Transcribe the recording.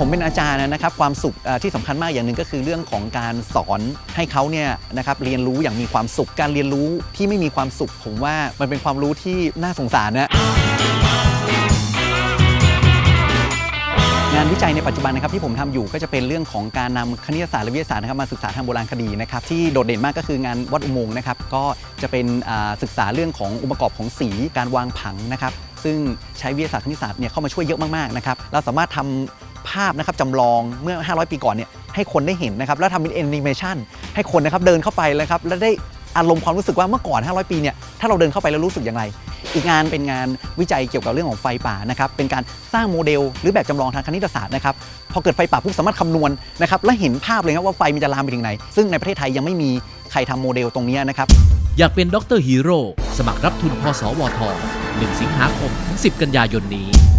ผมเป็นอาจารย์นะครับความสุขที่สำคัญมากอย่างหนึ่งก็คือเรื่องของการสอนให้เขาเนี่ยนะครับเรียนรู้อย่างมีความสุขการเรียนรู้ที่ไม่มีความสุข ผมว่ามันเป็นความรู้ที่น่าสงสารนะงานวิจัยในปัจจุบันนะครับที่ผมทำอยู่ก็จะเป็นเรื่องของการนำคณิตศาสตร์และวิทยาศาสตร์นะครับมาศึกษาทางโบราณคดีนะครับที่โดดเด่นมากก็คืองานวัดอุโมงค์นะครับก็จะเป็นศึกษาเรื่องขององค์ประกอบของสีการวางผังนะครับซึ่งใช้วิทยาศาสตร์คณิตศาสตร์เนี่ยเข้ามาช่วยเยอะมากๆนะครับเราสามารถทำภาพนะครับจำลองเมื่อ 500 ปีก่อนเนี่ยให้คนได้เห็นนะครับแล้วทำเป็นแอนิเมชันให้คนนะครับเดินเข้าไปเลยครับแล้วได้อารมณ์ความรู้สึกว่าเมื่อก่อน 500 ปีเนี่ยถ้าเราเดินเข้าไปแล้วรู้สึกอย่างไร อีกงานเป็นงานวิจัยเกี่ยวกับเรื่องของไฟป่านะครับเป็นการสร้างโมเดล หรือแบบจำลองทางคณิตศาสตร์นะครับพอเกิดไฟป่าปุ๊บสามารถคำนวณนะครับและเห็นภาพเลยครับว่าไฟมันจะลามไปถึงไหน ซึ่งในประเทศไทยยังไม่มีใครทำโมเดลตรงนี้นะครับอยากเป็นด็อกเตอร์ฮีโร่สมัครรับทุนพสวท 1 สิงหาคมถึง 10 กันยายนนี้